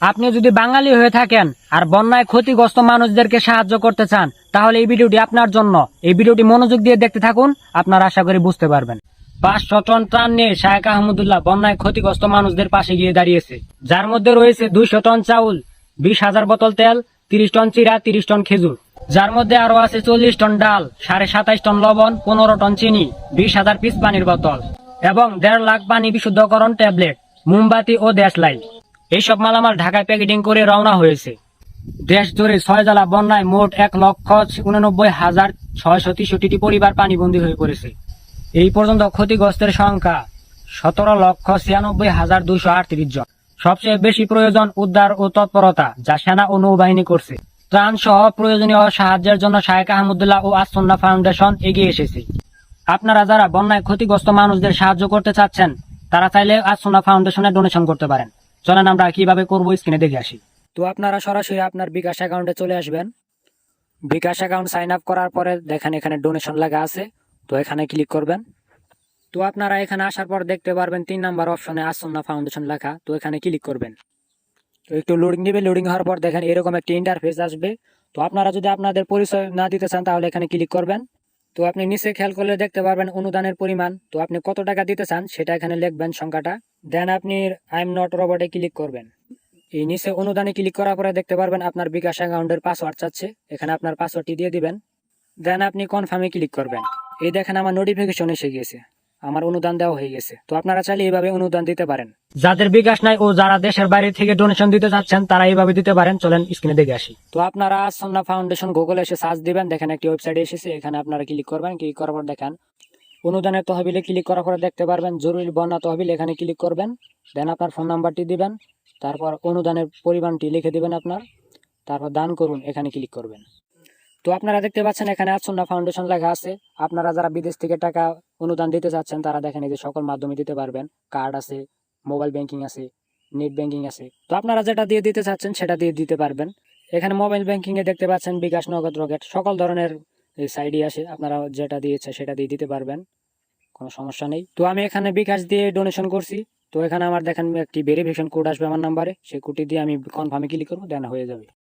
আপনি যদি বাঙালি হয়ে থাকেন আর বন্যায় ক্ষতিগ্রস্ত মানুষদেরকে সাহায্য করতে চান, তাহলে এই ভিডিওটি আপনার জন্য। এই ভিডিওটি মনোযোগ দিয়ে দেখতে থাকুন, আপনার আশা করি বুঝতে পারবেন। পাঁচশো টন ত্রাণ নিয়ে শায়েক আহমদুল্লাহ বন্যায় ক্ষতিগ্রস্ত মানুষদের পাশে গিয়ে দাঁড়িয়েছে। যার মধ্যে রয়েছে দুইশো টন চাউল, বিশ হাজার বোতল তেল, তিরিশ টন চিরা, তিরিশ টন খেজুর। যার মধ্যে আরও আছে চল্লিশ টন ডাল, সাড়ে সাতাইশ টন লবণ, পনেরো টন চিনি, বিশ হাজার পিস পানির বোতল এবং দেড় লাখ পানি বিশুদ্ধকরণ ট্যাবলেট, মোমবাতি ও দেশলাই। এইসব মালামাল ঢাকায় প্যাকেটিং করে রওনা হয়েছে। দেশ জুড়ে ছয় জেলা বন্যায় মোট এক লক্ষ উননব্বই হাজার ছয়শো তেষট্টি পরিবার পানিবন্দী হয়ে পড়েছে। এই পর্যন্ত ক্ষতিগ্রস্তের সংখ্যা সতেরো লক্ষ ছিয়ানব্বই হাজার দুইশো আটত্রিশ জন। সবচেয়ে বেশি প্রয়োজন উদ্ধার ও তৎপরতা যা সেনা ও নৌবাহিনী করছে। ত্রাণ সহ প্রয়োজনীয় সাহায্যের জন্য শায়েক আহমদুল্লাহ ও আসন্না ফাউন্ডেশন এগিয়ে এসেছে। আপনারা যারা বন্যায় ক্ষতিগ্রস্ত মানুষদের সাহায্য করতে চাচ্ছেন, তারা চাইলে আসন্না ফাউন্ডেশনে ডোনেশন করতে পারেন। চলেন আমরা কীভাবে করব স্ক্রিনে দেখে আসি। তো আপনারা সরাসরি আপনার বিকাশ অ্যাকাউন্টে চলে আসবেন। বিকাশ অ্যাকাউন্ট সাইন আপ করার পরে দেখেন এখানে ডোনেশন লেখা আছে, তো এখানে ক্লিক করবেন। তো আপনারা এখানে আসার পর দেখতে পারবেন তিন নাম্বার অপশনে আসন্না ফাউন্ডেশন লেখা, তো এখানে ক্লিক করবেন। তো একটু লোডিং দিবে লোডিং হওয়ার পর দেখেন এরকম একটি ইন্টারফেস আসবে। তো আপনারা যদি আপনাদের পরিচয় না দিতে চান তাহলে এখানে ক্লিক করবেন। তো আপনি নিচে খেয়াল করলে দেখতে পারবেন অনুদানের পরিমাণ, তো আপনি কত টাকা দিতে চান সেটা এখানে লিখবেন সংখ্যাটা। দেন আপনি আই এম নট রবটে ক্লিক করবেন। এই নিচে অনুদানে ক্লিক করার পরে দেখতে পারবেন আপনার বিকাশ অ্যাকাউন্টের পাসওয়ার্ড চাচ্ছে, এখানে আপনার পাসওয়ার্ডটি দিয়ে দিবেন। দেন আপনি কনফার্মে ক্লিক করবেন। এই দেখেন আমার নোটিফিকেশন এসে গিয়েছে, আমার অনুদান দেওয়া হয়ে গেছে। তো আপনারা চাইলে এইভাবে অনুদান দিতে পারেন। যাদের বিকাশ নাই ও যারা দেশের বাইরে থেকে ডোনেশন দিতে চাচ্ছেন, তারা এইভাবে দিতে পারেন। চলেন স্ক্রিনে দেখে আসি। তো আপনারা সন্না ফাউন্ডেশন গুগলে এসে সার্চ দিবেন, দেখেন একটি ওয়েবসাইট এসেছে, এখানে আপনারা ক্লিক করবেন ক্লিক করার পর দেখেন অনুদানের তহবিলে ক্লিক করার পরে দেখতে পারবেন জরুরি বন্যা তহবিল, এখানে ক্লিক করবেন। দেন আপনার ফোন নাম্বারটি দিবেন। তারপর অনুদানের পরিমাণটি লিখে দিবেন আপনার। তারপর দান করুন, এখানে ক্লিক করবেন। তো আপনারা দেখতে পাচ্ছেন, এখানে আসন্না ফাউন্ডেশন লেখা আছে। আপনারা যারা বিদেশ থেকে টাকা অনুদান দিতে চাচ্ছেন, তারা দেখেন এই যে সকল মাধ্যমে দিতে পারবেন। কার্ড আছে মোবাইল ব্যাংকিং আছে নেট ব্যাংকিং আছে। তো আপনারা যেটা দিয়ে দিতে চাচ্ছেন, সেটা দিয়ে দিতে পারবেন। এখানে মোবাইল ব্যাংকিং এ দেখতে পাচ্ছেন বিকাশ নগদ রকেট, সকল ধরনের সাইডই আসে আপনারা যেটা দিয়েছে সেটা দিয়ে দিতে পারবেন। কোনো সমস্যা নেই। তো আমি এখানে বিকাশ দিয়ে ডোনেশন করছি। তো এখানে আমার দেখেন একটি ভেরিফিকেশন কোড আসবে আমার নাম্বারে সেই কোডটি দিয়ে আমি কনফার্মে ক্লিক করব দেন হয়ে যাবে।